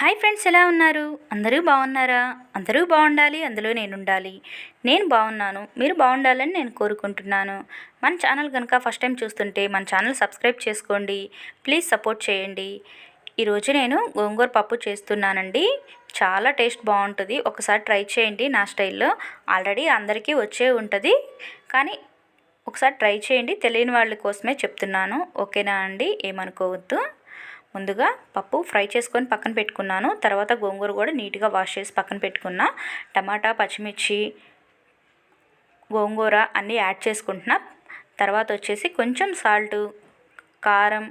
Hi friends ఎలా ఉన్నారు? అందరూ బాగున్నారా? అందరూ బాగుండాలి అందులో నేను ఉండాలి నేను బాగున్నాను మీరు బాగుండాలని నేను కోరుకుంటున్నాను. మన ఛానల్ కనుక ఫస్ట్ టైం చూస్తుంటే మన ఛానల్ సబ్స్క్రైబ్ చేసుకోండి ప్లీజ్ సపోర్ట్ చేయండి. ఈరోజు నేను గోంగూర పప్పు చేస్తున్నానండి. చాలా టేస్ట్ బాగుంటుంది. ఒకసారి ట్రై చేయండి నా స్టైల్లో. ఆల్రెడీ అందరికీ వచ్చే ఉంటుంది. కానీ ఒకసారి ట్రై చేయండి తెలియని వాళ్ళ కోసమే చెప్తున్నాను. ఓకేనా అండి? ఏమనుకోవద్దు. ముందుగా పప్పు ఫ్రై చేసుకొని పక్కన పెట్టుకున్నాను. తర్వాత గోంగూర కూడా నీట్గా వాష్ చేసి పక్కన పెట్టుకున్నా. టమాటా పచ్చిమిర్చి గోంగూర అన్నీ యాడ్ చేసుకుంటున్నా. తర్వాత వచ్చేసి కొంచెం సాల్ట్ కారం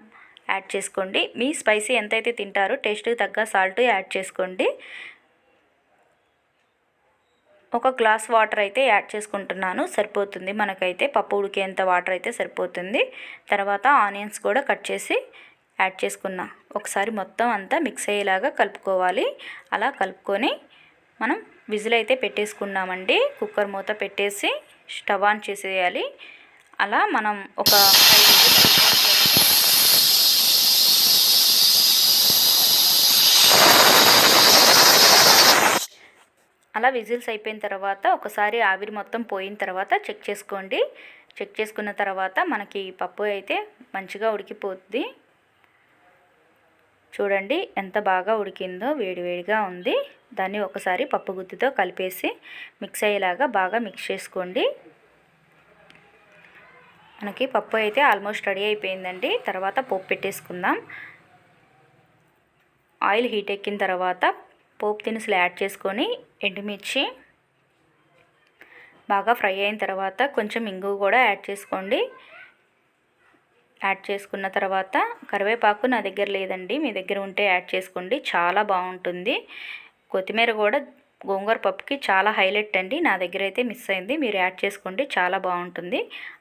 యాడ్ చేసుకోండి. మీ స్పైసీ ఎంతైతే తింటారో టేస్ట్కి తగ్గ సాల్ట్ యాడ్ చేసుకోండి. ఒక గ్లాస్ వాటర్ అయితే యాడ్ చేసుకుంటున్నాను. సరిపోతుంది. మనకైతే పప్పు ఉడికేంత వాటర్ అయితే సరిపోతుంది. తర్వాత ఆనియన్స్ కూడా కట్ చేసి యాడ్ చేసుకున్న ఒకసారి మొత్తం అంతా మిక్స్ అయ్యేలాగా కలుపుకోవాలి. అలా కలుపుకొని మనం విజిల్ అయితే పెట్టేసుకున్నామండి. కుక్కర్ మూత పెట్టేసి స్టవ్ ఆన్ చేసేయాలి. అలా మనం ఒక అలా విజిల్స్ అయిపోయిన తర్వాత ఒకసారి ఆవిరి మొత్తం పోయిన తర్వాత చెక్ చేసుకోండి. చెక్ చేసుకున్న తర్వాత మనకి పప్పు అయితే మంచిగా ఉడికిపోతుంది చూడండి ఎంత బాగా ఉడికిందో వేడివేడిగా ఉంది. దాన్ని ఒకసారి పప్పు గుత్తితో కలిపేసి మిక్స్ అయ్యేలాగా బాగా మిక్స్ చేసుకోండి. మనకి పప్పు అయితే ఆల్మోస్ట్ రెడీ అయిపోయిందండి. తర్వాత పోపు పెట్టేసుకుందాం. ఆయిల్ హీట్ ఎక్కిన తర్వాత పోపు దినుసులు యాడ్ చేసుకొని ఎండుమిర్చి బాగా ఫ్రై అయిన తర్వాత కొంచెం ఇంగు కూడా యాడ్ చేసుకోండి. యాడ్ చేసుకున్న తర్వాత కరివేపాకు నా దగ్గర లేదండి. మీ దగ్గర ఉంటే యాడ్ చేసుకోండి. చాలా బాగుంటుంది. కొత్తిమీర కూడా గోంగూర పప్పుకి చాలా హైలైట్ అండి. నా దగ్గర అయితే మిస్ అయింది. మీరు యాడ్ చేసుకోండి. చాలా బాగుంటుంది.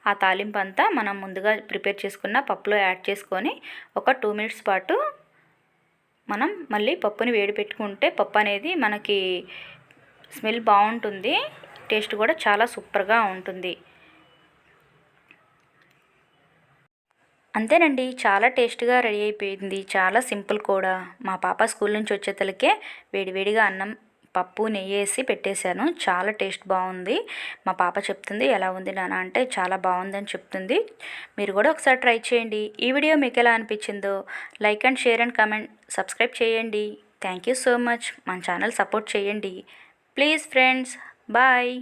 ఆ తాలింపు అంతా మనం ముందుగా ప్రిపేర్ చేసుకున్న పప్పులో యాడ్ చేసుకొని ఒక టూ మినిట్స్ పాటు మనం మళ్ళీ పప్పుని వేడి పెట్టుకుంటే పప్పు అనేది మనకి స్మెల్ బాగుంటుంది. టేస్ట్ కూడా చాలా సూపర్గా ఉంటుంది. అంతేనండి. చాలా టేస్ట్గా రెడీ అయిపోయింది. చాలా సింపుల్ కూడా. మా పాప స్కూల్ నుంచి వచ్చేతలకే వేడివేడిగా అన్నం పప్పు నెయ్యి వేసి పెట్టేశాను. చాలా టేస్ట్ బాగుంది. మా పాప చెప్తుంది ఎలా ఉంది నాన్న? అంటే చాలా బాగుందని చెప్తుంది. మీరు కూడా ఒకసారి ట్రై చేయండి. ఈ వీడియో మీకు ఎలా అనిపించిందో like and share and comment subscribe చేయండి. Thank you so much. మన ఛానల్ సపోర్ట్ చేయండి. Please friends bye.